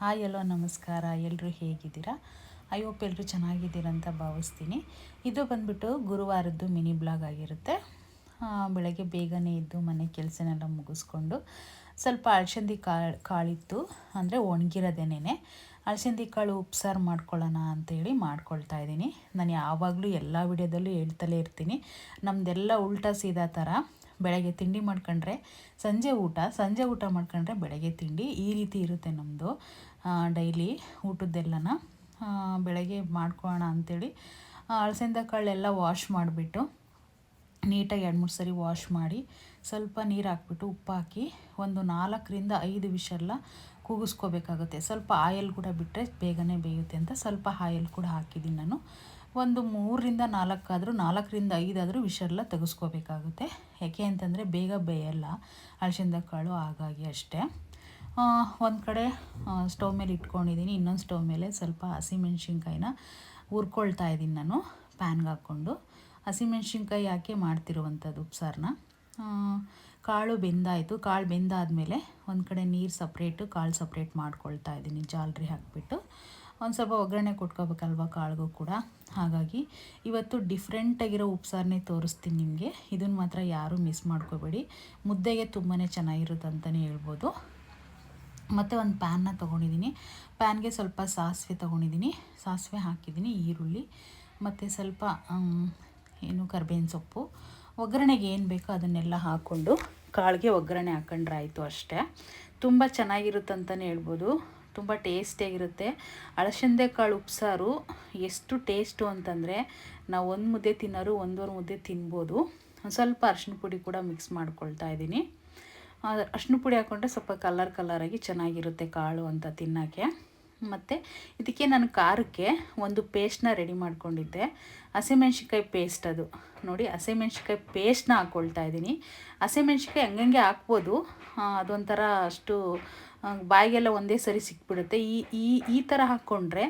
Hi ಎಲ್ಲೋ ನಮಸ್ಕಾರ. ಎಲ್ಲರೂ ಹೇಗಿದ್ದೀರಾ? ಐ ಹೋಪ್ ಎಲ್ಲರೂ ಚೆನ್ನಾಗಿದ್ದೀರಾ ಅಂತ ಭಾವಿಸ್ತೀನಿ. ಇದು ಬಂದ್ಬಿಟ್ಟು ಗುರುವಾರದ್ದು ಮಿನಿ ಬ್ಲಾಗ್ ಆಗಿರುತ್ತೆ. ಬೆಳಗ್ಗೆ ಬೇಗನೆ ಎದ್ದು ಮನೆ ಕೆಲಸನೆಲ್ಲ ಮುಗಿಸ್ಕೊಂಡು ಸ್ವಲ್ಪ ಅಳಸಂದಿ ಕಾಳು, ಕಾಳಿತ್ತು, ಅಂದರೆ ಒಣಗಿರೋದೇನೆ ಅಳಸಂದಿ ಕಾಳು ಉಪ್ಸಾರು ಮಾಡ್ಕೊಳ್ಳೋಣ ಅಂತೇಳಿ ಮಾಡ್ಕೊಳ್ತಾ ಇದ್ದೀನಿ. ನಾನು ಯಾವಾಗಲೂ ಎಲ್ಲ ವಿಡಿಯೋದಲ್ಲೂ ಹೇಳ್ತಲೇ ಇರ್ತೀನಿ. ನಮ್ಮದೆಲ್ಲ ಉಲ್ಟಾ ಸೀದಾ ಥರ. ಬೆಳಗ್ಗೆ ತಿಂಡಿ ಮಾಡ್ಕೊಂಡ್ರೆ ಸಂಜೆ ಊಟ ಸಂಜೆ ಊಟ ಮಾಡ್ಕೊಂಡ್ರೆ ಬೆಳಗ್ಗೆ ತಿಂಡಿ, ಈ ರೀತಿ ಇರುತ್ತೆ ನಮ್ಮದು ಡೈಲಿ ಊಟದ್ದೆಲ್ಲನ. ಬೆಳಗ್ಗೆ ಮಾಡ್ಕೊಳ್ಳೋಣ ಅಂಥೇಳಿ ಅಳಸಂದ ಕಾಳೆಲ್ಲ ವಾಶ್ ಮಾಡಿಬಿಟ್ಟು, ನೀಟಾಗಿ ಎರಡು ಮೂರು ಸರಿ ವಾಶ್ ಮಾಡಿ, ಸ್ವಲ್ಪ ನೀರು ಹಾಕ್ಬಿಟ್ಟು ಉಪ್ಪು ಹಾಕಿ, ಒಂದು ನಾಲ್ಕರಿಂದ ಐದು ವಿಷಲ್ಲ ಕೂಗಿಸ್ಕೋಬೇಕಾಗುತ್ತೆ ಸ್ವಲ್ಪ ಆಯಲ್ ಕೂಡ ಬಿಟ್ಟರೆ ಬೇಗನೆ ಬೇಯುತ್ತೆ ಅಂತ ಸ್ವಲ್ಪ ಆಯಲ್ ಕೂಡ ಹಾಕಿದ್ದೀನಿ ನಾನು. ಒಂದು ಮೂರರಿಂದ ನಾಲ್ಕಾದರೂ, ನಾಲ್ಕರಿಂದ ಐದಾದರೂ ವಿಷಲ್ಲ ತೆಗೆಸ್ಕೋಬೇಕಾಗುತ್ತೆ. ಯಾಕೆ ಅಂತಂದರೆ ಬೇಗ ಬೇಯಲ್ಲ. ಅಳಸಂದ ಕಾಳು ಹಾಗಾಗಿ ಅಷ್ಟೇ. ಒಂದು ಕಡೆ ಸ್ಟವ್ ಮೇಲೆ ಇಟ್ಕೊಂಡಿದ್ದೀನಿ ಇನ್ನೊಂದು ಸ್ಟವ್ ಮೇಲೆ ಸ್ವಲ್ಪ ಹಸಿಮೆಣ್ಸಿನ್ಕಾಯಿನ ಹುರ್ಕೊಳ್ತಾ ಇದ್ದೀನಿ ನಾನು ಪ್ಯಾನ್ಗೆ ಹಾಕ್ಕೊಂಡು. ಹಸಿಮೆಣ್ಸಿನ್ಕಾಯಿ ಯಾಕೆ ಮಾಡ್ತಿರುವಂಥದ್ದು ಉಪ್ಸಾರನ್ನ ಕಾಳು ಬೆಂದಾಯಿತು. ಕಾಳು ಬೆಂದಾದಮೇಲೆ ಒಂದು ಕಡೆ ನೀರು ಸಪ್ರೇಟು, ಕಾಳು ಸಪ್ರೇಟ್ ಮಾಡ್ಕೊಳ್ತಾ ಇದ್ದೀನಿ ಜಾಲ್ರಿ ಹಾಕಿಬಿಟ್ಟು. ಒಂದು ಸ್ವಲ್ಪ ಒಗ್ಗರಣೆ ಕೊಟ್ಕೋಬೇಕಲ್ವ ಕಾಳಿಗೂ ಕೂಡ? ಹಾಗಾಗಿ ಇವತ್ತು ಡಿಫ್ರೆಂಟಾಗಿರೋ ಉಪ್ಸಾರನ್ನೇ ತೋರಿಸ್ತೀನಿ ನಿಮಗೆ. ಇದನ್ನು ಮಾತ್ರ ಯಾರೂ ಮಿಸ್ ಮಾಡ್ಕೋಬೇಡಿ. ಮುದ್ದೆಗೆ ತುಂಬಾ ಚೆನ್ನಾಗಿರುತ್ತೆ ಅಂತಲೇ ಹೇಳ್ಬೋದು. ಮತ್ತು ಒಂದು ಪ್ಯಾನ್ನ ತೊಗೊಂಡಿದ್ದೀನಿ ಪ್ಯಾನ್ಗೆ ಸ್ವಲ್ಪ ಸಾಸಿವೆ ತೊಗೊಂಡಿದ್ದೀನಿ ಸಾಸಿವೆ ಹಾಕಿದ್ದೀನಿ ಈರುಳ್ಳಿ, ಮತ್ತು ಸ್ವಲ್ಪ ಏನು ಕರ್ಬೇವಿನ ಸೊಪ್ಪು. ಒಗ್ಗರಣೆಗೆ ಏನು ಬೇಕೋ ಅದನ್ನೆಲ್ಲ ಹಾಕ್ಕೊಂಡು ಕಾಳಿಗೆ ಒಗ್ಗರಣೆ ಹಾಕೊಂಡ್ರೆ ಆಯಿತು ಅಷ್ಟೇ. ತುಂಬ ಚೆನ್ನಾಗಿರುತ್ತೆ ಅಂತಲೇ ಹೇಳ್ಬೋದು. ತುಂಬ ಟೇಸ್ಟಿಯಾಗಿರುತ್ತೆ. ಅಳಸಂದೆ ಕಾಳು ಉಪ್ಸಾರು ಎಷ್ಟು ಟೇಸ್ಟು ಅಂತಂದರೆ ನಾವು ಒಂದು ಮುದ್ದೆ ತಿನ್ನೋರು ಒಂದೂವರೆ ಮುದ್ದೆ ತಿನ್ಬೋದು. ಒಂದು ಸ್ವಲ್ಪ ಅರಿಶಿನ ಪುಡಿ ಕೂಡ ಮಿಕ್ಸ್ ಮಾಡ್ಕೊಳ್ತಾ ಇದ್ದೀನಿ. ಅರ್ಶಿನ ಪುಡಿ ಹಾಕ್ಕೊಂಡ್ರೆ ಸ್ವಲ್ಪ ಕಲರ್ ಕಲರಾಗಿ ಚೆನ್ನಾಗಿರುತ್ತೆ ಕಾಳು ಅಂತ ತಿನ್ನೋಕ್ಕೆ. ಮತ್ತು ಇದಕ್ಕೆ ನಾನು ಖಾರಕ್ಕೆ ಒಂದು ಪೇಸ್ಟ್ನ ರೆಡಿ ಮಾಡ್ಕೊಂಡಿದ್ದೆ. ಹಸಿಮೆಣ್ಸಿನ್ಕಾಯಿ ಪೇಸ್ಟ್ ಅದು. ನೋಡಿ, ಹಸಿಮೆಣ್ಸಿನ್ಕಾಯಿ ಪೇಸ್ಟ್ನ ಹಾಕ್ಕೊಳ್ತಾ ಇದ್ದೀನಿ. ಹಸಿಮೆಣ್ಸಿನ್ಕಾಯಿ ಹಂಗಂಗೆ ಹಾಕ್ಬೋದು. ಅದೊಂಥರ ಅಷ್ಟು ಬಾಯಿಗೆಲ್ಲ ಒಂದೇ ಸರಿ ಸಿಕ್ಬಿಡುತ್ತೆ. ಈ ಈ ಈ ಥರ ಹಾಕ್ಕೊಂಡ್ರೆ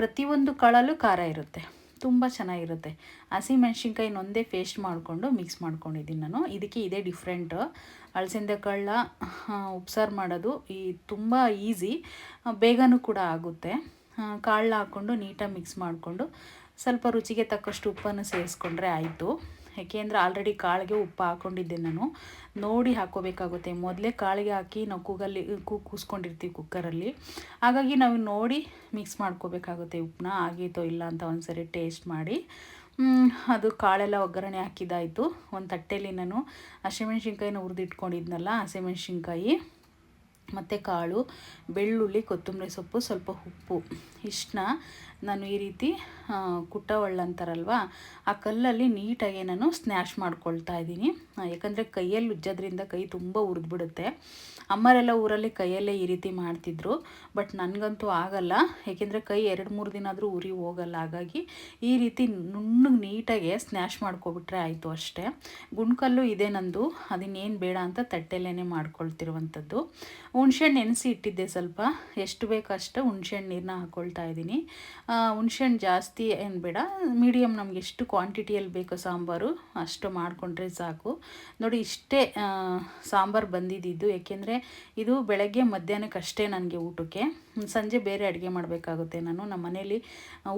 ಪ್ರತಿಯೊಂದು ಕಾಳಲ್ಲೂ ಖಾರ ಇರುತ್ತೆ. ತುಂಬ ಚೆನ್ನಾಗಿರುತ್ತೆ. ಹಸಿಮೆಣ್ಸಿನ್ಕಾಯಿನ ಒಂದೇ ಪೇಸ್ಟ್ ಮಾಡಿಕೊಂಡು ಮಿಕ್ಸ್ ಮಾಡ್ಕೊಂಡಿದ್ದೀನಿ ನಾನು. ಇದಕ್ಕೆ ಇದೇ ಡಿಫ್ರೆಂಟು ಅಳಸಂದೆ ಕಳ್ಳ ಉಪ್ಸಾರು ಮಾಡೋದು ಈ ತುಂಬ ಈಸಿ ಬೇಗನೂ ಕೂಡ ಆಗುತ್ತೆ. ಕಾಳನ್ನ ಹಾಕ್ಕೊಂಡು ನೀಟಾಗಿ ಮಿಕ್ಸ್ ಮಾಡಿಕೊಂಡು ಸ್ವಲ್ಪ ರುಚಿಗೆ ತಕ್ಕಷ್ಟು ಉಪ್ಪನ್ನು ಸೇರಿಸ್ಕೊಂಡ್ರೆ ಆಯಿತು. ಯಾಕೆಂದರೆ ಆಲ್ರೆಡಿ ಕಾಳಿಗೆ ಉಪ್ಪು ಹಾಕ್ಕೊಂಡಿದ್ದೆ ನಾನು. ನೋಡಿ ಹಾಕೋಬೇಕಾಗುತ್ತೆ ಮೊದಲೇ ಕಾಳಿಗೆ ಹಾಕಿ ನಾವು ಕೂಗಲ್ಲಿ, ಕೂ, ಕೂಸ್ಕೊಂಡಿರ್ತೀವಿ ಕುಕ್ಕರಲ್ಲಿ ಹಾಗಾಗಿ ನಾವು ನೋಡಿ ಮಿಕ್ಸ್ ಮಾಡ್ಕೋಬೇಕಾಗುತ್ತೆ ಉಪ್ಪನ್ನ ಆಗೈತೋ ಇಲ್ಲ ಅಂತ ಒಂದ್ಸರಿ ಟೇಸ್ಟ್ ಮಾಡಿ. ಅದು ಕಾಳೆಲ್ಲ ಒಗ್ಗರಣೆ ಹಾಕಿದ್ದಾಯಿತು. ಒಂದು ತಟ್ಟೆಯಲ್ಲಿ ನಾನು ಹಸಿಮೆಣ್ಸಿನ್ಕಾಯಿನ ಹುರಿದಿಟ್ಕೊಂಡಿದ್ನಲ್ಲ, ಹಸಿಮೆಣ್ಸಿನ್ಕಾಯಿ. ಮತ್ತು ಕಾಳು, ಬೆಳ್ಳುಳ್ಳಿ, ಕೊತ್ತಂಬರಿ ಸೊಪ್ಪು, ಸ್ವಲ್ಪ ಉಪ್ಪು. ಇಷ್ಟನ್ನ ನಾನು ಈ ರೀತಿ ಕುಟ್ಟವಳ್ಳಂತಾರಲ್ವ ಆ ಕಲ್ಲಲ್ಲಿ ನೀಟಾಗಿ ನಾನು ಸ್ನ್ಯಾಶ್ ಮಾಡ್ಕೊಳ್ತಾ ಇದ್ದೀನಿ. ಯಾಕಂದರೆ ಕೈಯಲ್ಲಿ ಉಜ್ಜೋದ್ರಿಂದ ಕೈ ತುಂಬ ಉರಿದ್ಬಿಡುತ್ತೆ. ಅಮ್ಮರೆಲ್ಲ ಊರಲ್ಲಿ ಕೈಯಲ್ಲೇ ಈ ರೀತಿ ಮಾಡ್ತಿದ್ರು ಬಟ್ ನನಗಂತೂ ಆಗಲ್ಲ. ಏಕೆಂದರೆ ಕೈ ಎರಡು ಮೂರು ದಿನ ಆದರೂ ಉರಿ ಹೋಗಲ್ಲ. ಹಾಗಾಗಿ ಈ ರೀತಿ ನುಣ್ಣಗೆ ನೀಟಾಗಿ ಸ್ನ್ಯಾಶ್ ಮಾಡ್ಕೊಬಿಟ್ರೆ ಆಯಿತು ಅಷ್ಟೇ. ಗುಣ್ಕಲ್ಲು ಇದೆ ನಂದು, ಅದನ್ನೇನು ಬೇಡ ಅಂತ ತಟ್ಟೆಲ್ಲೇ ಮಾಡ್ಕೊಳ್ತಿರುವಂಥದ್ದು. ಹುಣ್ಸೆಹಣ್ಣು ನೆನೆಸಿ ಇಟ್ಟಿದ್ದೆ ಸ್ವಲ್ಪ. ಎಷ್ಟು ಬೇಕು ಅಷ್ಟು ಹುಣ್ಸೆಹಣ್ಣು ನೀರನ್ನ ಹಾಕ್ಕೊಳ್ತಾ ಇದ್ದೀನಿ. ಹುಣ್ಸೆಹಣ್ಣು ಜಾಸ್ತಿ ಏನು ಬೇಡ. ಮೀಡಿಯಮ್ ನಮ್ಗೆ ಎಷ್ಟು ಕ್ವಾಂಟಿಟಿಯಲ್ಲಿ ಬೇಕು ಸಾಂಬಾರು, ಅಷ್ಟು ಮಾಡಿಕೊಂಡ್ರೆ ಸಾಕು. ನೋಡಿ ಇಷ್ಟೇ ಸಾಂಬಾರು ಬಂದಿದ್ದು. ಏಕೆಂದರೆ ಇದು ಬೆಳಗ್ಗೆ ಮಧ್ಯಾಹ್ನಕ್ಕೆ ಅಷ್ಟೇ ನನಗೆ ಊಟಕ್ಕೆ. ಸಂಜೆ ಬೇರೆ ಅಡುಗೆ ಮಾಡಬೇಕಾಗುತ್ತೆ ನಾನು. ನಮ್ಮ ಮನೇಲಿ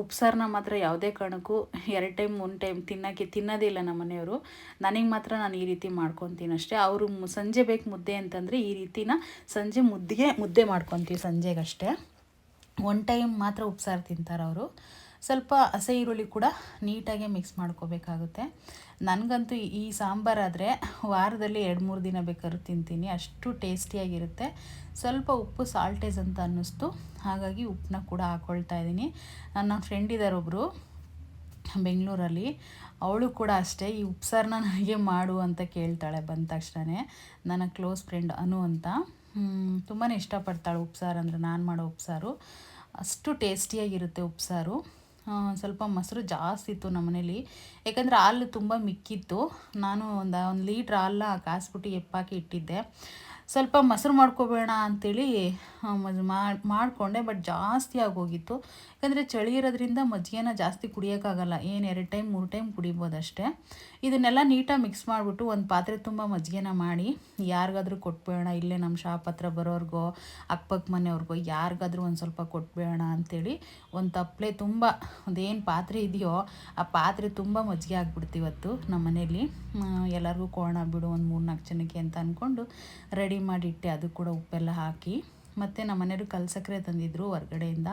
ಉಪ್ಸಾರನ್ನ ಮಾತ್ರ ಯಾವುದೇ ಕಾರಣಕ್ಕೂ ಎರಡು ಟೈಮ್ ಒಂದು ಟೈಮ್ ತಿನ್ನೋಕ್ಕೆ, ತಿನ್ನೋದೇ ಇಲ್ಲ ನಮ್ಮ ಮನೆಯವರು. ನನಗೆ ಮಾತ್ರ ನಾನು ಈ ರೀತಿ ಮಾಡ್ಕೊತೀನಿ ಅಷ್ಟೇ. ಅವರು ಸಂಜೆ ಬೇಕು ಮುದ್ದೆ ಅಂತಂದರೆ ಈ ರೀತಿನ ಸಂಜೆ ಮುದ್ದೆಗೆ ಮುದ್ದೆ ಮಾಡ್ಕೊತೀವಿ ಸಂಜೆಗಷ್ಟೇ. ಒನ್ ಟೈಮ್ ಮಾತ್ರ ಉಪ್ಸಾರು ತಿಂತಾರೆ ಅವರು. ಸ್ವಲ್ಪ ಹಸೆ ಈರುಳ್ಳಿ ಕೂಡ ನೀಟಾಗಿ ಮಿಕ್ಸ್ ಮಾಡ್ಕೋಬೇಕಾಗುತ್ತೆ. ನನಗಂತೂ ಈ- ಸಾಂಬಾರಾದರೆ ವಾರದಲ್ಲಿ ಎರಡು ಮೂರು ದಿನ ಬೇಕಾದ್ರೂ ತಿಂತೀನಿ. ಅಷ್ಟು ಟೇಸ್ಟಿಯಾಗಿರುತ್ತೆ. ಸ್ವಲ್ಪ ಉಪ್ಪು ಸಾಲ್ಟೇಜ್ ಅಂತ ಅನ್ನಿಸ್ತು. ಹಾಗಾಗಿ ಉಪ್ಪನ್ನ ಕೂಡ ಹಾಕ್ಕೊಳ್ತಾ ಇದ್ದೀನಿ. ನನ್ನ ಫ್ರೆಂಡ್ ಇದ್ದಾರೆ ಒಬ್ಬರು ಬೆಂಗಳೂರಲ್ಲಿ. ಅವಳು ಕೂಡ ಅಷ್ಟೇ, ಈ ಉಪ್ಸಾರನ್ನ ನನಗೆ ಮಾಡು ಅಂತ ಕೇಳ್ತಾಳೆ ಬಂದ ತಕ್ಷಣವೇ ನನ್ನ ಕ್ಲೋಸ್ ಫ್ರೆಂಡ್ ಅನು ಅಂತ. ತುಂಬಾ ಇಷ್ಟಪಡ್ತಾಳೆ ಉಪ್ಸಾರು ಅಂದರೆ ನಾನು ಮಾಡೋ ಉಪ್ಸಾರು ಅಷ್ಟು ಟೇಸ್ಟಿಯಾಗಿರುತ್ತೆ ಉಪ್ಸಾರು ಸ್ವಲ್ಪ ಮೊಸರು ಜಾಸ್ತಿ ಇತ್ತು ನಮ್ಮ ಮನೇಲಿ ಯಾಕಂದರೆ ಹಾಲು ತುಂಬ ಮಿಕ್ಕಿತ್ತು. ನಾನು ಒಂದು ಒಂದು ಲೀಟ್ರ್ ಹಾಲನ್ನ ಕಾಸ್ಬಿಟ್ಟು ಎಪ್ಪಾಕಿ ಇಟ್ಟಿದ್ದೆ. ಸ್ವಲ್ಪ ಮೊಸರು ಮಾಡ್ಕೋಬೇಡ ಅಂಥೇಳಿ ಮಾಡಿಕೊಂಡೆ ಬಟ್ ಜಾಸ್ತಿ ಆಗೋಗಿತ್ತು. ಯಾಕಂದರೆ ಚಳಿ ಇರೋದ್ರಿಂದ ಮಜ್ಜಿಗೆನ ಜಾಸ್ತಿ ಕುಡಿಯೋಕ್ಕಾಗಲ್ಲ ಏನು, ಎರಡು ಟೈಮ್, ಮೂರು ಟೈಮ್ ಕುಡಿಬೋದು ಅಷ್ಟೇ. ಇದನ್ನೆಲ್ಲ ನೀಟಾಗಿ ಮಿಕ್ಸ್ ಮಾಡಿಬಿಟ್ಟು ಒಂದು ಪಾತ್ರೆ ತುಂಬ ಮಜ್ಜಿಗೆನ ಮಾಡಿ, ಯಾರಿಗಾದ್ರೂ ಕೊಟ್ಬೇಡ, ಇಲ್ಲೇ ನಮ್ಮ ಶಾಪ್ ಹತ್ರ ಬರೋರ್ಗೋ, ಅಕ್ಕಪಕ್ಕ ಮನೆಯವ್ರಿಗೋ, ಯಾರಿಗಾದ್ರೂ ಒಂದು ಸ್ವಲ್ಪ ಕೊಟ್ಬೇಡ ಅಂಥೇಳಿ ಒಂದು ತಪ್ಪಲೆ ತುಂಬ ಒಂದೇನು ಪಾತ್ರೆ ಇದೆಯೋ, ಆ ಪಾತ್ರೆ ತುಂಬ ಮಜ್ಜಿಗೆ ಆಗ್ಬಿಡ್ತು ಇವತ್ತು ನಮ್ಮ ಮನೇಲಿ ಎಲ್ಲರಿಗೂ ಕೋಣ ಬಿಡು, ಒಂದು ಮೂರು ನಾಲ್ಕು ಜನಕ್ಕೆ ಅಂತ ಅಂದ್ಕೊಂಡು ರೆಡಿ ಮಾಡಿಟ್ಟೆ ಅದು ಕೂಡ ಉಪ್ಪೆಲ್ಲ ಹಾಕಿ. ಮತ್ತು ನಮ್ಮ ಮನೆಯವರು ಕಲ್ಸಕ್ಕರೆ ತಂದಿದ್ದರು ಹೊರ್ಗಡೆಯಿಂದ.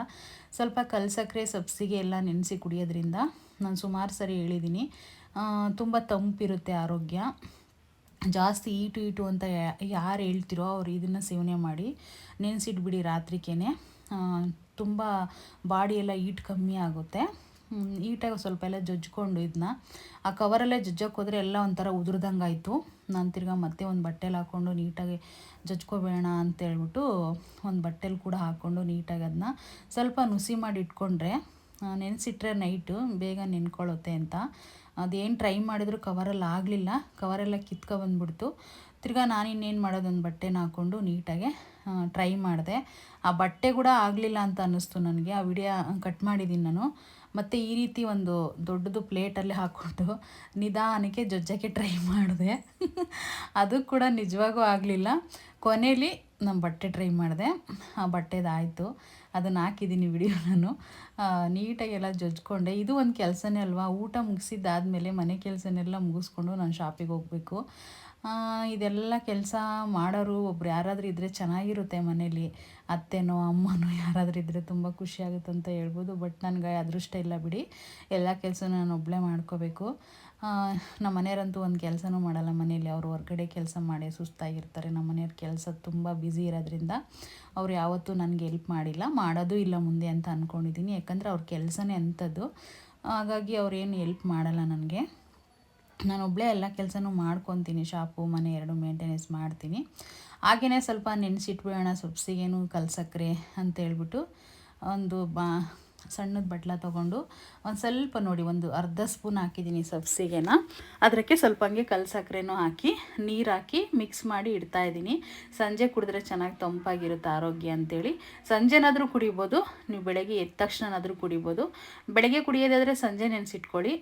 ಸ್ವಲ್ಪ ಕಲ್ಸಕ್ಕರೆ ಸಬ್ಸಿಗೆ ಎಲ್ಲ ನೆನೆಸಿ ಕುಡಿಯೋದ್ರಿಂದ ನಾನು ಸುಮಾರು ಸರಿ ಹೇಳಿದ್ದೀನಿ ತುಂಬ ತಂಪಿರುತ್ತೆ ಆರೋಗ್ಯ. ಜಾಸ್ತಿ ಈಟು ಈಟು ಅಂತ ಯಾರು ಹೇಳ್ತಿರೋ ಅವ್ರು ಇದನ್ನು ಸೇವನೆ ಮಾಡಿ ನೆನೆಸಿಟ್ಬಿಡಿ ರಾತ್ರಿಕೇ ತುಂಬ ಬಾಡಿಯೆಲ್ಲ ಈಟ್ ಕಮ್ಮಿ ಆಗುತ್ತೆ. ಈಟಾಗಿ ಸ್ವಲ್ಪ ಎಲ್ಲ ಜಜ್ಜಿಕೊಂಡು ಇದನ್ನ ಆ ಕವರಲ್ಲೇ ಜಜ್ಜಕ್ಕೆ ಹೋದರೆ ಎಲ್ಲ ಒಂಥರ ಉದುರ್ದಂಗೆ ಆಯಿತು ನಾನು ತಿರ್ಗಾ ಮತ್ತೆ ಒಂದು ಬಟ್ಟೆಲಿ ಹಾಕ್ಕೊಂಡು ನೀಟಾಗಿ ಜಜ್ಕೋಬೇಡ ಅಂತೇಳ್ಬಿಟ್ಟು ಒಂದು ಬಟ್ಟೆಲಿ ಕೂಡ ಹಾಕ್ಕೊಂಡು ನೀಟಾಗಿ ಅದನ್ನ ಸ್ವಲ್ಪ ನುಸಿ ಮಾಡಿ ಇಟ್ಕೊಂಡ್ರೆ ನೆನೆಸಿಟ್ರೆ ನೈಟು ಬೇಗ ನೆನ್ಕೊಳ್ಳುತ್ತೆ ಅಂತ. ಅದೇನು ಟ್ರೈ ಮಾಡಿದ್ರು ಕವರಲ್ಲಿ ಆಗಲಿಲ್ಲ. ಕವರೆಲ್ಲ ಕಿತ್ಕೊ ಬಂದ್ಬಿಡ್ತು. ತಿರ್ಗಾ ನಾನು ಇನ್ನೇನು ಮಾಡೋದು ಒಂದು ಬಟ್ಟೆನ ಹಾಕ್ಕೊಂಡು ನೀಟಾಗೆ ಟ್ರೈ ಮಾಡಿದೆ. ಆ ಬಟ್ಟೆ ಕೂಡ ಆಗಲಿಲ್ಲ ಅಂತ ಅನ್ನಿಸ್ತು ನನಗೆ. ಆ ವಿಡಿಯೋ ಕಟ್ ಮಾಡಿದ್ದೀನಿ ನಾನು. ಮತ್ತು ಈ ರೀತಿ ಒಂದು ದೊಡ್ಡದು ಪ್ಲೇಟಲ್ಲಿ ಹಾಕ್ಕೊಂಡು ನಿಧಾನಕ್ಕೆ ಜೊಜ್ಜಕ್ಕೆ ಟ್ರೈ ಮಾಡಿದೆ. ಅದು ಕೂಡ ನಿಜವಾಗೂ ಆಗಲಿಲ್ಲ. ಕೊನೇಲಿ ನಮ್ಮ ಬಟ್ಟೆ ಟ್ರೈ ಮಾಡಿದೆ. ಆ ಬಟ್ಟೆದಾಯಿತು. ಅದನ್ನು ಹಾಕಿದ್ದೀನಿ ವಿಡಿಯೋ ನಾನು. ನೀಟಾಗಿ ಎಲ್ಲ ಜಜ್ಕೊಂಡೆ. ಇದು ಒಂದು ಕೆಲಸನೇ ಅಲ್ವಾ? ಊಟ ಮುಗಿಸಿದ್ದಾದಮೇಲೆ ಮನೆ ಕೆಲಸನೆಲ್ಲ ಮುಗಿಸ್ಕೊಂಡು ನಾನು ಶಾಪಿಗೆ ಹೋಗಬೇಕು. ಇದೆಲ್ಲ ಕೆಲಸ ಮಾಡೋರು ಒಬ್ರು ಯಾರಾದರೂ ಇದ್ದರೆ ಚೆನ್ನಾಗಿರುತ್ತೆ ಮನೇಲಿ. ಅತ್ತೆನೋ, ಅಮ್ಮನೋ ಯಾರಾದರೂ ಇದ್ದರೆ ತುಂಬ ಖುಷಿಯಾಗುತ್ತೆ ಅಂತ ಹೇಳ್ಬೋದು. ಬಟ್ ನನಗೆ ಅದೃಷ್ಟ ಇಲ್ಲ ಬಿಡಿ. ಎಲ್ಲ ಕೆಲಸ ನಾನು ಒಬ್ಬಳೇ ಮಾಡ್ಕೋಬೇಕು. ನಮ್ಮ ಮನೆಯವರಂತೂ ಒಂದು ಕೆಲಸನೂ ಮಾಡಲ್ಲ ಮನೇಲಿ. ಅವರು ಹೊರಗಡೆ ಕೆಲಸ ಮಾಡಿ ಸುಸ್ತಾಗಿರ್ತಾರೆ. ನಮ್ಮ ಮನೆಯವ್ರ ಕೆಲಸ ತುಂಬ ಬ್ಯುಸಿ ಇರೋದ್ರಿಂದ ಅವ್ರು ಯಾವತ್ತೂ ನನಗೆ ಎಲ್ಪ್ ಮಾಡಿಲ್ಲ. ಮಾಡೋದು ಇಲ್ಲ ಮುಂದೆ ಅಂತ ಅಂದ್ಕೊಂಡಿದ್ದೀನಿ ಯಾಕಂದರೆ ಅವ್ರ ಕೆಲಸನೇ ಅಂಥದ್ದು. ಹಾಗಾಗಿ ಅವ್ರೇನು ಎಲ್ಪ್ ಮಾಡಲ್ಲ ನನಗೆ. ನಾನೊಬ್ಬಳೇ ಎಲ್ಲ ಕೆಲಸನೂ ಮಾಡ್ಕೊತೀನಿ. ಶಾಪು, ಮನೆ ಎರಡು ಮೇಂಟೆನೆನ್ಸ್ ಮಾಡ್ತೀನಿ. ಹಾಗೆಯೇ ಸ್ವಲ್ಪ ನೆನೆಸಿಟ್ಬಿಡೋಣ, ಸೊಪ್ಸಿಗೇನು ಕಲ್ಸಕ್ರೆ ಅಂತೇಳ್ಬಿಟ್ಟು ಒಂದು ಬಾ ಸಣ್ಣದ ಬಟ್ಲ ತೊಗೊಂಡು ಒಂದು ಸ್ವಲ್ಪ ನೋಡಿ, ಒಂದು ಅರ್ಧ ಸ್ಪೂನ್ ಹಾಕಿದ್ದೀನಿ ಸಬ್ಸಿಗೆನ. ಅದಕ್ಕೆ ಸ್ವಲ್ಪ ಹಂಗೆ ಕಲ್ ಸಕ್ಕರೆನೂ ಹಾಕಿ, ನೀರು ಹಾಕಿ ಮಿಕ್ಸ್ ಮಾಡಿ ಇಡ್ತಾ ಇದ್ದೀನಿ ಸಂಜೆ ಕುಡಿದ್ರೆ ಚೆನ್ನಾಗಿ ತಂಪಾಗಿರುತ್ತೆ ಆರೋಗ್ಯ ಅಂತೇಳಿ. ಸಂಜೆನಾದರೂ ಕುಡಿಬೋದು, ನೀವು ಬೆಳಗ್ಗೆ ಎದ್ದ ತಕ್ಷಣನಾದರೂ ಕುಡಿಬೋದು. ಬೆಳಗ್ಗೆ ಕುಡಿಯೋದಾದರೆ ಸಂಜೆ ನೆನೆಸಿಟ್ಕೊಳ್ಳಿ.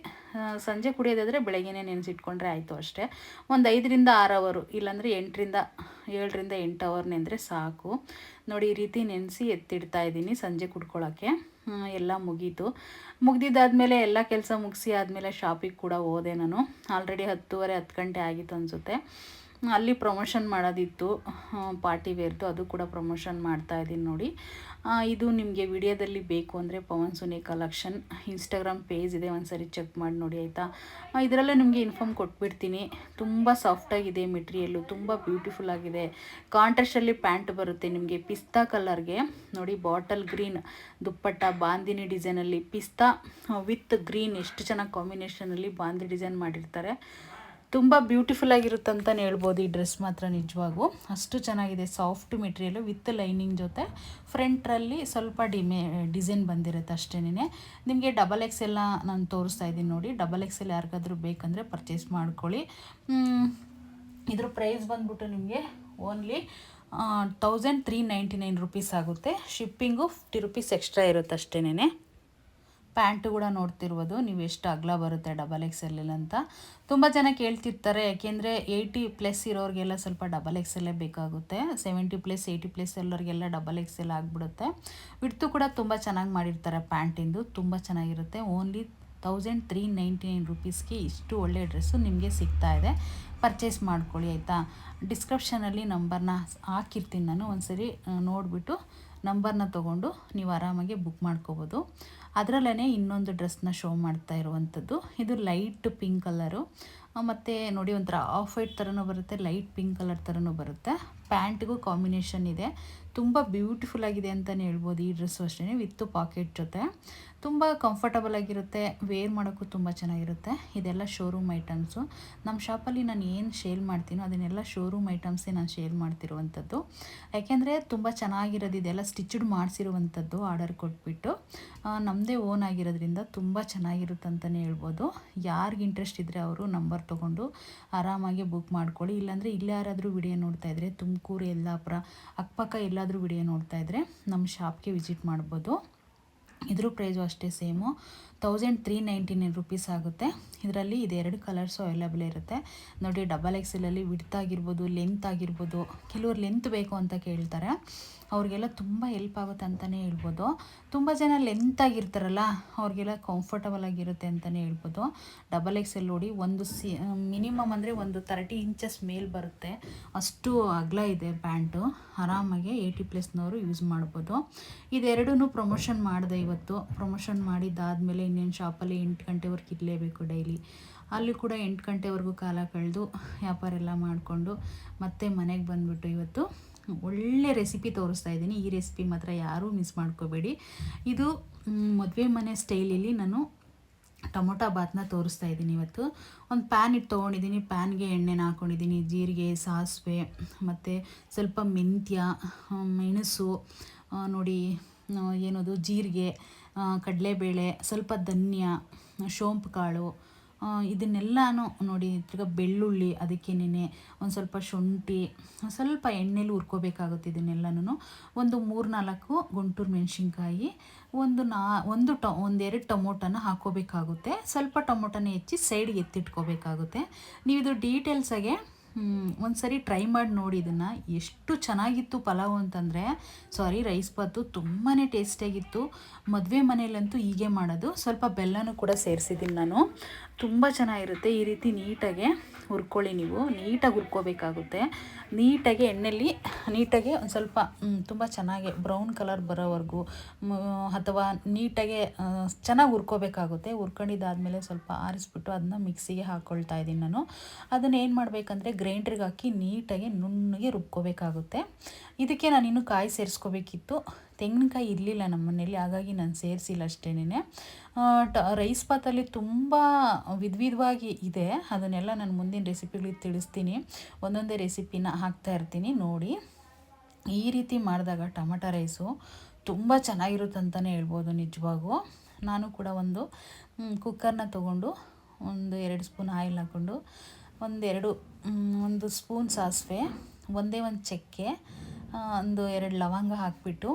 ಸಂಜೆ ಕುಡಿಯೋದಾದರೆ ಬೆಳಗ್ಗೆನೇ ನೆನೆಸಿಟ್ಕೊಂಡ್ರೆ ಆಯಿತು ಅಷ್ಟೇ. ಒಂದು ಐದರಿಂದ ಆರು ಅವರು, ಇಲ್ಲಾಂದರೆ ಎಂಟರಿಂದ ಏಳರಿಂದ ಎಂಟು ಅವರ್ ನೆಂದರೆ ಸಾಕು. ನೋಡಿ, ಈ ರೀತಿ ನೆನೆಸಿ ಎತ್ತಿಡ್ತಾ ಇದ್ದೀನಿ ಸಂಜೆ ಕುಡ್ಕೊಳ್ಳೋಕ್ಕೆ ಎಲ್ಲ ಮುಗೀತು. ಮುಗ್ದಿದ್ದಾದಮೇಲೆ ಎಲ್ಲ ಕೆಲಸ ಮುಗಿಸಿ ಆದಮೇಲೆ ಶಾಪಿಗೆ ಕೂಡ ಹೋದೆ ನಾನು. ಆಲ್ರೆಡಿ ಹತ್ತುವರೆ, ಹತ್ತು ಗಂಟೆ ಆಗಿತ್ತು ಅನಿಸುತ್ತೆ. ಅಲ್ಲಿ ಪ್ರಮೋಷನ್ ಮಾಡೋದಿತ್ತು. ಪಾರ್ಟಿ ವೇರ್ದು ಅದು ಕೂಡ ಪ್ರಮೋಷನ್ ಮಾಡ್ತಾ ಇದ್ದೀನಿ ನೋಡಿ. ಇದು ನಿಮಗೆ ವಿಡಿಯೋದಲ್ಲಿ ಬೇಕು ಅಂದರೆ Pavan Suni collection Instagram page ಇದೆ ಒಂದು ಸರಿ ಚೆಕ್ ಮಾಡಿ ನೋಡಿ, ಆಯಿತಾ? ಇದರಲ್ಲೇ ನಿಮಗೆ ಇನ್ಫಾರ್ಮ್ ಕೊಟ್ಬಿಡ್ತೀನಿ. ತುಂಬ ಸಾಫ್ಟಾಗಿದೆ ಮೆಟೀರಿಯಲ್ಲು, ತುಂಬ ಬ್ಯೂಟಿಫುಲ್ ಆಗಿದೆ. ಕಾಂಟ್ರಾಸ್ಟಲ್ಲಿ ಪ್ಯಾಂಟ್ ಬರುತ್ತೆ ನಿಮಗೆ, ಪಿಸ್ತಾ ಕಲರ್ಗೆ ನೋಡಿ ಬಾಟಲ್ ಗ್ರೀನ್ ದುಪ್ಪಟ್ಟ, ಬಾಂದಿನಿ ಡಿಸೈನಲ್ಲಿ ಪಿಸ್ತಾ ವಿತ್ ಗ್ರೀನ್ ಎಷ್ಟು ಚೆನ್ನಾಗಿ ಕಾಂಬಿನೇಷನಲ್ಲಿ ಬಾಂದಿ ಡಿಸೈನ್ ಮಾಡಿರ್ತಾರೆ. ತುಂಬ ಬ್ಯೂಟಿಫುಲ್ ಆಗಿರುತ್ತೆ ಅಂತಲೇ ಹೇಳ್ಬೋದು ಈ ಡ್ರೆಸ್ ಮಾತ್ರ ನಿಜವಾಗೂ ಅಷ್ಟು ಚೆನ್ನಾಗಿದೆ ಸಾಫ್ಟ್ ಮೆಟೀರಿಯಲು ವಿತ್ ಲೈನಿಂಗ್ ಜೊತೆ. ಫ್ರಂಟ್ರಲ್ಲಿ ಸ್ವಲ್ಪ ಡಿಮೆ ಡಿಸೈನ್ ಬಂದಿರುತ್ತೆ ಅಷ್ಟೇ ನಿಮಗೆ ಡಬಲ್ ಎಕ್ಸ್ ಎಲ್ಲ ನಾನು ತೋರಿಸ್ತಾ ಇದ್ದೀನಿ ನೋಡಿ. ಡಬಲ್ ಎಕ್ಸ್ ಎಲ್ ಯಾರಿಗಾದ್ರೂ ಬೇಕಂದರೆ ಪರ್ಚೇಸ್ ಮಾಡ್ಕೊಳ್ಳಿ. ಇದ್ರ ಪ್ರೈಸ್ ಬಂದ್ಬಿಟ್ಟು ನಿಮಗೆ only thousand three ninety nine rupees ಆಗುತ್ತೆ. ಶಿಪ್ಪಿಂಗು ಫಿಫ್ಟಿ ರುಪೀಸ್ ಎಕ್ಸ್ಟ್ರಾ ಇರುತ್ತೆ ಅಷ್ಟೇನೆ ಪ್ಯಾಂಟು ಕೂಡ ನೋಡ್ತಿರ್ಬೋದು. ನೀವು ಎಷ್ಟು ಅಗಲ ಬರುತ್ತೆ ಡಬಲ್ ಎಕ್ಸ್ ಎಲ್ ಅಂತ. ತುಂಬ ಜನ ಕೇಳ್ತಿರ್ತಾರೆ. ಯಾಕೆಂದರೆ ಏಯ್ಟಿ ಪ್ಲಸ್ ಇರೋರಿಗೆಲ್ಲ ಸ್ವಲ್ಪ ಡಬಲ್ ಎಕ್ಸ್ ಎಲ್ಲೇ ಬೇಕಾಗುತ್ತೆ. ಸೆವೆಂಟಿ ಪ್ಲಸ್ ಏಯ್ಟಿ ಪ್ಲಸ್ ಎಲ್ಲರಿಗೆಲ್ಲ ಡಬಲ್ ಎಕ್ಸ್ ಎಲ್ ಆಗಿಬಿಡುತ್ತೆ. ವಿಡ್ತು ಕೂಡ ತುಂಬ ಚೆನ್ನಾಗಿ ಮಾಡಿರ್ತಾರೆ ಪ್ಯಾಂಟಿಂದು ತುಂಬ ಚೆನ್ನಾಗಿರುತ್ತೆ. Only thousand three ninety nine ರುಪೀಸ್ಗೆ ಇಷ್ಟು ಒಳ್ಳೆಯ ಡ್ರೆಸ್ಸು ನಿಮಗೆ ಸಿಗ್ತಾ ಇದೆ. ಪರ್ಚೇಸ್ ಮಾಡ್ಕೊಳ್ಳಿ, ಆಯಿತಾ? ಡಿಸ್ಕ್ರಿಪ್ಷನಲ್ಲಿ ನಂಬರ್ನ ಹಾಕಿರ್ತೀನಿ ನಾನು. ಒಂದ್ಸರಿ ನೋಡಿಬಿಟ್ಟು ನಂಬರ್ನ ತೊಗೊಂಡು ನೀವು ಆರಾಮಾಗಿ ಬುಕ್ ಮಾಡ್ಕೋಬೋದು. ಅದರಲ್ಲೇ ಇನ್ನೊಂದು ಡ್ರೆಸ್ನ ಶೋ ಮಾಡ್ತಾ ಇರುವಂಥದ್ದು. ಇದು ಲೈಟ್ ಪಿಂಕ್ ಕಲರು. ಮತ್ತು ನೋಡಿ ಒಂಥರ ಆಫ್ ವೈಟ್ ಥರನೂ ಬರುತ್ತೆ, ಲೈಟ್ ಪಿಂಕ್ ಕಲರ್ ಥರನೂ ಬರುತ್ತೆ. ಪ್ಯಾಂಟ್ಗೂ ಕಾಂಬಿನೇಷನ್ ಇದೆ. ತುಂಬ ಬ್ಯೂಟಿಫುಲ್ ಆಗಿದೆ ಅಂತಲೇ ಹೇಳ್ಬೋದು ಈ ಡ್ರೆಸ್ಸು ಅಷ್ಟೇ ವಿತ್ತು ಪಾಕೆಟ್ ಜೊತೆ. ತುಂಬ ಕಂಫರ್ಟಬಲ್ ಆಗಿರುತ್ತೆ. ವೇರ್ ಮಾಡೋಕ್ಕೂ ತುಂಬ ಚೆನ್ನಾಗಿರುತ್ತೆ. ಇದೆಲ್ಲ ಶೋರೂಮ್ ಐಟಮ್ಸು ನಮ್ಮ ಶಾಪಲ್ಲಿ ನಾನು ಏನು ಶೇಲ್ ಮಾಡ್ತೀನೋ ಅದನ್ನೆಲ್ಲ ಶೋರೂಮ್ ಐಟಮ್ಸೇ ನಾನು ಶೇಲ್ ಮಾಡ್ತಿರುವಂಥದ್ದು. ಯಾಕೆಂದರೆ ತುಂಬ ಚೆನ್ನಾಗಿರೋದು ಇದೆಲ್ಲ ಸ್ಟಿಚ್ಡ್ ಮಾಡಿಸಿರುವಂಥದ್ದು ಆರ್ಡರ್ ಕೊಟ್ಬಿಟ್ಟು. ನಮ್ಮದೇ ಓನ್ ಆಗಿರೋದ್ರಿಂದ ತುಂಬ ಚೆನ್ನಾಗಿರುತ್ತೆ ಅಂತಲೇ ಹೇಳ್ಬೋದು. ಯಾರಿಗೆ ಇಂಟ್ರೆಸ್ಟ್ ಇದ್ದರೆ ಅವರು ನಂಬರ್ ತೊಗೊಂಡು ಆರಾಮಾಗಿ ಬುಕ್ ಮಾಡ್ಕೊಳ್ಳಿ. ಇಲ್ಲಾಂದರೆ ಇಲ್ಲಿ ಯಾರಾದರೂ ವಿಡಿಯೋ ನೋಡ್ತಾ ಇದ್ದರೆ ತುಮಕೂರು, ಯಲ್ಲಾಪುರ ಅಕ್ಕಪಕ್ಕ ಎಲ್ಲಾದರೂ ವಿಡಿಯೋ ನೋಡ್ತಾ ಇದ್ದರೆ ನಮ್ಮ ಶಾಪ್ಗೆ ವಿಸಿಟ್ ಮಾಡ್ಬೋದು. ಇದ್ರ ಪ್ರೈಸು ಅಷ್ಟೇ same. Thousand three ninety nine rupees ಆಗುತ್ತೆ. ಇದರಲ್ಲಿ ಇದೆರಡು ಕಲರ್ಸು ಅವೈಲೇಬಲ್ ಇರುತ್ತೆ. ನೋಡಿ ಡಬಲ್ ಎಕ್ಸೆಲಲ್ಲಿ ವಿಡ್ತ್ ಆಗಿರ್ಬೋದು ಲೆಂತ್ ಆಗಿರ್ಬೋದು, ಕೆಲವ್ರು ಲೆಂತ್ ಬೇಕು ಅಂತ ಕೇಳ್ತಾರೆ. ಅವ್ರಿಗೆಲ್ಲ ತುಂಬ ಹೆಲ್ಪ್ ಆಗುತ್ತೆ ಅಂತಲೇ ಹೇಳ್ಬೋದು. ತುಂಬ ಜನ ಲೆಂತ್ ಆಗಿರ್ತಾರಲ್ಲ, ಅವ್ರಿಗೆಲ್ಲ ಕಂಫರ್ಟಬಲ್ ಆಗಿರುತ್ತೆ ಅಂತಲೇ ಹೇಳ್ಬೋದು. ಡಬಲ್ ಎಕ್ಸೆಲ್ ನೋಡಿ ಒಂದು ಸಿ ಮಿನಿಮಮ್ ಅಂದರೆ ಒಂದು ತರ್ಟಿ ಇಂಚಸ್ ಮೇಲ್ ಬರುತ್ತೆ. ಅಷ್ಟು ಅಗಲ ಇದೆ ಪ್ಯಾಂಟು ಆರಾಮಾಗಿ ಏಯ್ಟಿ ಪ್ಲಸ್ನವರು ಯೂಸ್ ಮಾಡ್ಬೋದು. ಇದೆರಡೂ ಪ್ರಮೋಷನ್ ಮಾಡಿದೆ ಇವತ್ತು. ಪ್ರಮೋಷನ್ ಮಾಡಿದ್ದಾದಮೇಲೆ ಇನ್ನೇನು ಶಾಪಲ್ಲಿ ಎಂಟು ಗಂಟೆವರೆಗೆ ಇರಲೇಬೇಕು ಡೈಲಿ. ಅಲ್ಲಿ ಕೂಡ ಎಂಟು ಗಂಟೆವರೆಗೂ ಕಾಲ ಕಳೆದು ವ್ಯಾಪಾರ ಎಲ್ಲ ಮಾಡಿಕೊಂಡು ಮತ್ತೆ ಮನೆಗೆ ಬಂದುಬಿಟ್ಟು ಇವತ್ತು ಒಳ್ಳೆ ರೆಸಿಪಿ ತೋರಿಸ್ತಾ ಇದ್ದೀನಿ. ಈ ರೆಸಿಪಿ ಮಾತ್ರ ಯಾರೂ ಮಿಸ್ ಮಾಡ್ಕೋಬೇಡಿ. ಇದು ಮದುವೆ ಮನೆ ಸ್ಟೈಲಲ್ಲಿ ನಾನು ಟೊಮೊಟೊ ಬಾತ್ನ ತೋರಿಸ್ತಾ ಇದ್ದೀನಿ ಇವತ್ತು. ಒಂದು ಪ್ಯಾನ್ ಇಟ್ಟು ತೊಗೊಂಡಿದ್ದೀನಿ. ಪ್ಯಾನ್ಗೆ ಎಣ್ಣೆನ ಹಾಕ್ಕೊಂಡಿದ್ದೀನಿ ಜೀರಿಗೆ, ಸಾಸಿವೆ, ಮತ್ತು ಸ್ವಲ್ಪ ಮೆಂತ್ಯ ಮೆಣಸು ನೋಡಿ ಏನದು, ಜೀರಿಗೆ ಕಡಲೆಬೇಳೆ, ಸ್ವಲ್ಪ ಧನ್ಯ, ಶೋಂಪು ಕಾಳು ಇದನ್ನೆಲ್ಲನೂ ನೋಡಿ ತಿರ್ಗ ಬೆಳ್ಳುಳ್ಳಿ ಅದಕ್ಕೇನೆ ಒಂದು ಸ್ವಲ್ಪ ಶುಂಠಿ, ಸ್ವಲ್ಪ ಎಣ್ಣೆಲಿ ಹುರ್ಕೋಬೇಕಾಗುತ್ತೆ ಇದನ್ನೆಲ್ಲನೂ ಒಂದು ಮೂರು ನಾಲ್ಕು ಗುಂಟೂರು ಮೆಣಸಿನ್ಕಾಯಿ, ಒಂದು ನಾ, ಒಂದು ಟೊ, ಒಂದೆರಡು ಟೊಮೊಟೊನ ಹಾಕೋಬೇಕಾಗುತ್ತೆ ಸ್ವಲ್ಪ ಟೊಮೊಟೊನ ಹೆಚ್ಚಿ ಸೈಡ್ಗೆ ಎತ್ತಿಟ್ಕೋಬೇಕಾಗುತ್ತೆ. ನೀವು ಇದು ಡೀಟೇಲ್ಸಾಗೆ ಒಂದು ಸರಿ ಟ್ರೈ ಮಾಡಿ ನೋಡಿ ಇದನ್ನು. ಎಷ್ಟು ಚೆನ್ನಾಗಿತ್ತು ಪಲಾವ್ ಅಂತಂದರೆ ಸಾರಿ ರೈಸ್ ಬಾತು ತುಂಬಾ ಟೇಸ್ಟಿಯಾಗಿತ್ತು ಮದುವೆ ಮನೆಯಲ್ಲಂತೂ ಹೀಗೆ ಮಾಡೋದು. ಸ್ವಲ್ಪ ಬೆಲ್ಲನೂ ಕೂಡ ಸೇರಿಸಿದ್ದೀನಿ ನಾನು. ತುಂಬ ಚೆನ್ನಾಗಿರುತ್ತೆ ಈ ರೀತಿ ನೀಟಾಗೆ ಹುರ್ಕೊಳ್ಳಿ ನೀವು. ನೀಟಾಗಿ ಹುರ್ಕೋಬೇಕಾಗುತ್ತೆ. ನೀಟಾಗಿ ಎಣ್ಣೆಯಲ್ಲಿ ನೀಟಾಗಿ ಒಂದು ಸ್ವಲ್ಪ ತುಂಬ ಚೆನ್ನಾಗಿ ಬ್ರೌನ್ ಕಲರ್ ಬರೋವರೆಗೂ ಅಥವಾ ನೀಟಾಗೆ ಚೆನ್ನಾಗಿ ಹುರ್ಕೋಬೇಕಾಗುತ್ತೆ. ಹುರ್ಕೊಂಡಿದ್ದಾದಮೇಲೆ ಸ್ವಲ್ಪ ಆರಿಸ್ಬಿಟ್ಟು ಅದನ್ನ ಮಿಕ್ಸಿಗೆ ಹಾಕ್ಕೊಳ್ತಾ ಇದ್ದೀನಿ ನಾನು. ಅದನ್ನು ಏನು ಮಾಡಬೇಕಂದ್ರೆ ಗ್ರೈಂಡ್ರಿಗೆ ಹಾಕಿ ನೀಟಾಗಿ ನುಣ್ಣಗೆ ರುಬ್ಕೋಬೇಕಾಗುತ್ತೆ. ಇದಕ್ಕೆ ನಾನು ಇನ್ನೂ ಕಾಯಿ ಸೇರಿಸ್ಕೋಬೇಕಿತ್ತು. ತೆಂಗಿನಕಾಯಿ ಇರಲಿಲ್ಲ ನಮ್ಮ ಮನೆಯಲ್ಲಿ, ಹಾಗಾಗಿ ನಾನು ಸೇರಿಸಿಲ್ಲ ಅಷ್ಟೇನೆ ಟ, ರೈಸ್ ಪಾತಲ್ಲಿ ತುಂಬ ವಿಧವಿಧವಾಗಿ ಇದೆ. ಅದನ್ನೆಲ್ಲ ನಾನು ಮುಂದಿನ ರೆಸಿಪಿಗಳಿಗೆ ತಿಳಿಸ್ತೀನಿ. ಒಂದೊಂದೇ ರೆಸಿಪಿನ ಹಾಕ್ತಾ ಇರ್ತೀನಿ, ನೋಡಿ. ಈ ರೀತಿ ಮಾಡಿದಾಗ ಟೊಮಟೊ ರೈಸು ತುಂಬ ಚೆನ್ನಾಗಿರುತ್ತೆ ಅಂತಲೇ ಹೇಳ್ಬೋದು ನಿಜವಾಗೂ. ನಾನು ಕೂಡ ಒಂದು ಕುಕ್ಕರ್ನ ತೊಗೊಂಡು ಒಂದು ಎರಡು ಸ್ಪೂನ್ ಆಯಿಲ್ ಹಾಕ್ಕೊಂಡು ಒಂದೆರಡು ಒಂದು ಸ್ಪೂನ್ ಸಾಸಿವೆ, ಒಂದೇ ಒಂದು ಚಕ್ಕೆ ಒಂದು ಎರಡು ಲವಂಗ ಹಾಕಿಬಿಟ್ಟು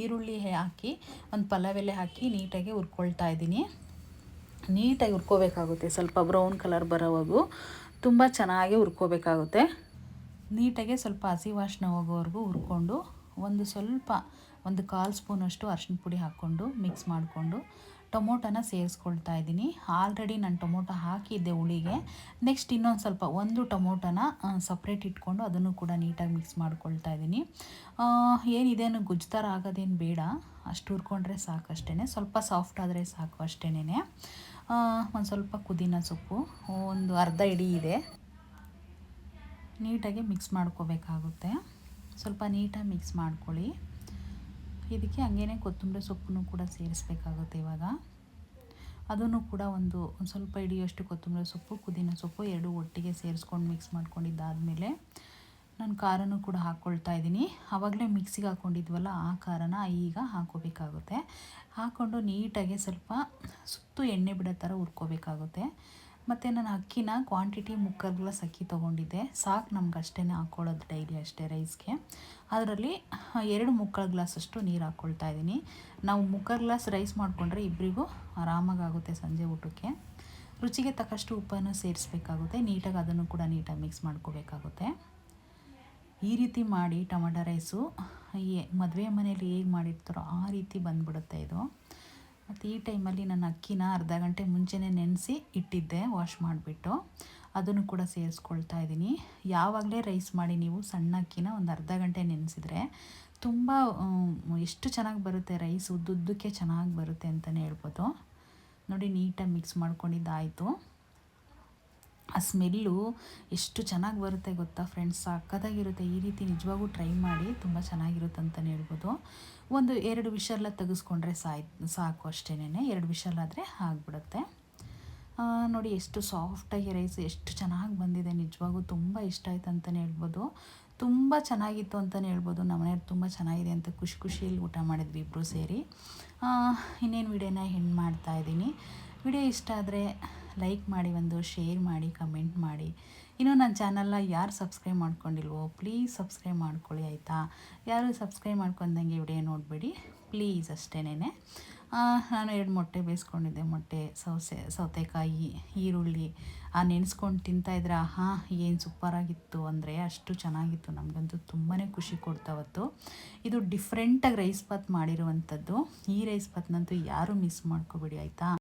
ಈರುಳ್ಳಿ ಹಾಕಿ, ಒಂದು ಪಲಾವ್ ಎಲೆ ಹಾಕಿ ನೀಟಾಗಿ ಹುರ್ಕೊಳ್ತಾ ಇದ್ದೀನಿ. ನೀಟಾಗಿ ಹುರ್ಕೋಬೇಕಾಗುತ್ತೆ, ಸ್ವಲ್ಪ ಬ್ರೌನ್ ಕಲರ್ ಬರೋವಾಗೂ ತುಂಬ ಚೆನ್ನಾಗಿ ಹುರ್ಕೋಬೇಕಾಗುತ್ತೆ. ನೀಟಾಗಿ ಸ್ವಲ್ಪ ಹಸಿ ವಾಸನೆ ಹೋಗೋವರೆಗೂ ಹುರ್ಕೊಂಡು, ಒಂದು ಸ್ವಲ್ಪ, ಒಂದು ಕಾಲು ಸ್ಪೂನಷ್ಟು ಅರ್ಶಿನ ಪುಡಿ ಹಾಕ್ಕೊಂಡು, ಮಿಕ್ಸ್ ಮಾಡಿಕೊಂಡು ಟೊಮೊಟೊನ ಸೇರಿಸ್ಕೊಳ್ತಾ ಇದ್ದೀನಿ. ಆಲ್ರೆಡಿ ನಾನು ಟೊಮೊಟೊ ಹಾಕಿದ್ದೆ ಹುಳಿಗೆ. ನೆಕ್ಸ್ಟ್ ಇನ್ನೊಂದು ಸ್ವಲ್ಪ ಒಂದು ಟೊಮೊಟೊನ ಸಪ್ರೇಟ್ ಇಟ್ಕೊಂಡು ಅದನ್ನು ಕೂಡ ನೀಟಾಗಿ ಮಿಕ್ಸ್ ಮಾಡ್ಕೊಳ್ತಾ ಇದ್ದೀನಿ. ಏನಿದೇನು ಗುಜ್ತಾರ ಆಗೋದೇನು ಬೇಡ. ಅಷ್ಟು ಹುರ್ಕೊಂಡ್ರೆ ಸಾಕು ಅಷ್ಟೇ ಸ್ವಲ್ಪ ಸಾಫ್ಟ್ ಆದರೆ ಸಾಕು ಅಷ್ಟೇ ಒಂದು ಸ್ವಲ್ಪ ಪುದೀನ ಸೊಪ್ಪು, ಒಂದು ಅರ್ಧ ಇಡಿ ಇದೆ. ನೀಟಾಗಿ ಮಿಕ್ಸ್ ಮಾಡ್ಕೋಬೇಕಾಗುತ್ತೆ. ಸ್ವಲ್ಪ ನೀಟಾಗಿ ಮಿಕ್ಸ್ ಮಾಡ್ಕೊಳ್ಳಿ. ಇದಕ್ಕೆ ಹಂಗೇ ಕೊತ್ತಂಬರಿ ಸೊಪ್ಪನ್ನು ಕೂಡ ಸೇರಿಸ್ಬೇಕಾಗುತ್ತೆ ಇವಾಗ. ಅದನ್ನು ಕೂಡ ಒಂದು ಒಂದು ಸ್ವಲ್ಪ ಹಿಡಿಯೋಷ್ಟು ಕೊತ್ತಂಬರಿ ಸೊಪ್ಪು, ಪುದೀನ ಸೊಪ್ಪು ಎರಡು ಒಟ್ಟಿಗೆ ಸೇರಿಸ್ಕೊಂಡು ಮಿಕ್ಸ್ ಮಾಡ್ಕೊಂಡಿದ್ದಾದಮೇಲೆ ನಾನು ಖಾರನೂ ಕೂಡ ಹಾಕ್ಕೊಳ್ತಾ ಇದ್ದೀನಿ. ಆವಾಗಲೇ ಮಿಕ್ಸಿಗೆ ಹಾಕ್ಕೊಂಡಿದ್ವಲ್ಲ ಆ ಖಾರನ ಈಗ ಹಾಕೋಬೇಕಾಗುತ್ತೆ ಹಾಕ್ಕೊಂಡು ನೀಟಾಗಿ ಸ್ವಲ್ಪ ಸುತ್ತು ಎಣ್ಣೆ ಬಿಡೋ ಥರ ಹುರ್ಕೋಬೇಕಾಗುತ್ತೆ. ಮತ್ತು ನಾನು ಅಕ್ಕಿನ ಕ್ವಾಂಟಿಟಿ ಮುಕ್ಕರ್ ಗ್ಲಾಸ್ ಅಕ್ಕಿ ತೊಗೊಂಡಿದ್ದೆ. ಸಾಕು ನಮ್ಗೆ ಅಷ್ಟೇ ಹಾಕ್ಕೊಳ್ಳೋದು ಡೈಲಿ ಅಷ್ಟೇ ರೈಸ್ಗೆ ಅದರಲ್ಲಿ ಎರಡು ಮುಕ್ಕಾಲು ಗ್ಲಾಸಷ್ಟು ನೀರು ಹಾಕ್ಕೊಳ್ತಾ ಇದ್ದೀನಿ. ನಾವು ಮುಕ್ಕರ್ ಗ್ಲಾಸ್ ರೈಸ್ ಮಾಡಿಕೊಂಡ್ರೆ ಇಬ್ಬರಿಗೂ ಆರಾಮಾಗುತ್ತೆ ಸಂಜೆ ಊಟಕ್ಕೆ. ರುಚಿಗೆ ತಕ್ಕಷ್ಟು ಉಪ್ಪನ್ನು ಸೇರಿಸ್ಬೇಕಾಗುತ್ತೆ. ನೀಟಾಗಿ ಅದನ್ನು ಕೂಡ ನೀಟಾಗಿ ಮಿಕ್ಸ್ ಮಾಡ್ಕೋಬೇಕಾಗುತ್ತೆ. ಈ ರೀತಿ ಮಾಡಿ ಟೊಮೆಟೊ ರೈಸು ಮದುವೆ ಮನೇಲಿ ಹೇಗೆ ಮಾಡಿರ್ತಾರೋ ಆ ರೀತಿ ಬಂದ್ಬಿಡುತ್ತೆ ಇದು. ಮತ್ತು ಈ ಟೈಮಲ್ಲಿ ನಾನು ಅಕ್ಕಿನ ಅರ್ಧ ಗಂಟೆ ಮುಂಚೆನೇ ನೆನೆಸಿ ಇಟ್ಟಿದ್ದೆ ವಾಶ್ ಮಾಡಿಬಿಟ್ಟು. ಅದನ್ನು ಕೂಡ ಸೇರಿಸ್ಕೊಳ್ತಾ ಇದ್ದೀನಿ. ಯಾವಾಗಲೇ ರೈಸ್ ಮಾಡಿ ನೀವು ಸಣ್ಣ ಅಕ್ಕಿನ ಒಂದು ಅರ್ಧ ಗಂಟೆ ನೆನೆಸಿದ್ರೆ ತುಂಬ ಎಷ್ಟು ಚೆನ್ನಾಗಿ ಬರುತ್ತೆ ರೈಸ್ ಉದ್ದುದ್ದಕ್ಕೆ ಚೆನ್ನಾಗಿ ಬರುತ್ತೆ ಅಂತಲೇ ಹೇಳ್ಬೋದು. ನೋಡಿ, ನೀಟಾಗಿ ಮಿಕ್ಸ್ ಮಾಡ್ಕೊಂಡಿದ್ದಾಯಿತು. ಆ ಸ್ಮೆಲ್ಲು ಎಷ್ಟು ಚೆನ್ನಾಗಿ ಬರುತ್ತೆ ಗೊತ್ತಾ ಫ್ರೆಂಡ್ಸ್? ಸಕ್ಕತ್ತಾಗಿರುತ್ತೆ ಈ ರೀತಿ ನಿಜವಾಗೂ ಟ್ರೈ ಮಾಡಿ ತುಂಬ ಚೆನ್ನಾಗಿರುತ್ತೆ ಅಂತಲೇ ಹೇಳ್ಬೋದು. ಒಂದು ಎರಡು ವಿಷಲ್ಲ ತೆಗೆಸ್ಕೊಂಡ್ರೆ ಸಾಯ್, ಸಾಕು ಅಷ್ಟೇನೆ ಎರಡು ವಿಷಲ್ಲಾದರೆ ಆಗಿಬಿಡುತ್ತೆ. ನೋಡಿ ಎಷ್ಟು ಸಾಫ್ಟಾಗಿ ರೈಸ್ ಎಷ್ಟು ಚೆನ್ನಾಗಿ ಬಂದಿದೆ. ನಿಜವಾಗೂ ತುಂಬ ಇಷ್ಟ ಆಯ್ತು ಅಂತಲೇ ಹೇಳ್ಬೋದು. ತುಂಬ ಚೆನ್ನಾಗಿತ್ತು ಅಂತಲೇ ಹೇಳ್ಬೋದು. ನಮ್ಮ ಮನೆಯವ್ರು ತುಂಬ ಚೆನ್ನಾಗಿದೆ ಅಂತ ಖುಷಿ ಖುಷಿಯಲ್ಲಿ ಊಟ ಮಾಡಿದ್ವಿ ಇಬ್ಬರು ಸೇರಿ. ಇನ್ನೇನು ವಿಡಿಯೋನ ಹೆಣ್ಣು ಮಾಡ್ತಾಯಿದ್ದೀನಿ ವಿಡಿಯೋ ಇಷ್ಟ ಆದರೆ ಲೈಕ್ ಮಾಡಿ, ಒಂದು ಶೇರ್ ಮಾಡಿ ಕಮೆಂಟ್ ಮಾಡಿ. ಇನ್ನು ನನ್ನ ಚಾನಲ್ನ ಯಾರು ಸಬ್ಸ್ಕ್ರೈಬ್ ಮಾಡ್ಕೊಂಡಿಲ್ವೋ ಪ್ಲೀಸ್ ಸಬ್ಸ್ಕ್ರೈಬ್ ಮಾಡ್ಕೊಳ್ಳಿ, ಆಯಿತಾ? ಯಾರು ಸಬ್ಸ್ಕ್ರೈಬ್ ಮಾಡ್ಕೊಂಡಂಗೆ ವಿಡಿಯೋ ನೋಡಬೇಡಿ ಪ್ಲೀಸ್ ಅಷ್ಟೇನೆ ನಾನು ಎರಡು ಮೊಟ್ಟೆ ಬೇಯಿಸ್ಕೊಂಡಿದ್ದೆ, ಮೊಟ್ಟೆ ಸೌಸೆ, ಸೌತೆಕಾಯಿ, ಈರುಳ್ಳಿ. ಆ, ನೆನೆಸ್ಕೊಂಡು ತಿಂತಾಯಿದ್ರೆ ಆಹಾ, ಏನು ಸೂಪರಾಗಿತ್ತು ಅಂದರೆ ಅಷ್ಟು ಚೆನ್ನಾಗಿತ್ತು. ನಮಗಂತೂ ತುಂಬಾ ಖುಷಿ ಕೊಡ್ತಾವತ್ತು ಇದು ಡಿಫ್ರೆಂಟಾಗಿ ರೈಸ್ ಪಾತ್ ಮಾಡಿರುವಂಥದ್ದು. ಈ ರೈಸ್ ಬಾತ್ನಂತೂ ಯಾರೂ ಮಿಸ್ ಮಾಡ್ಕೋಬೇಡಿ, ಆಯಿತಾ?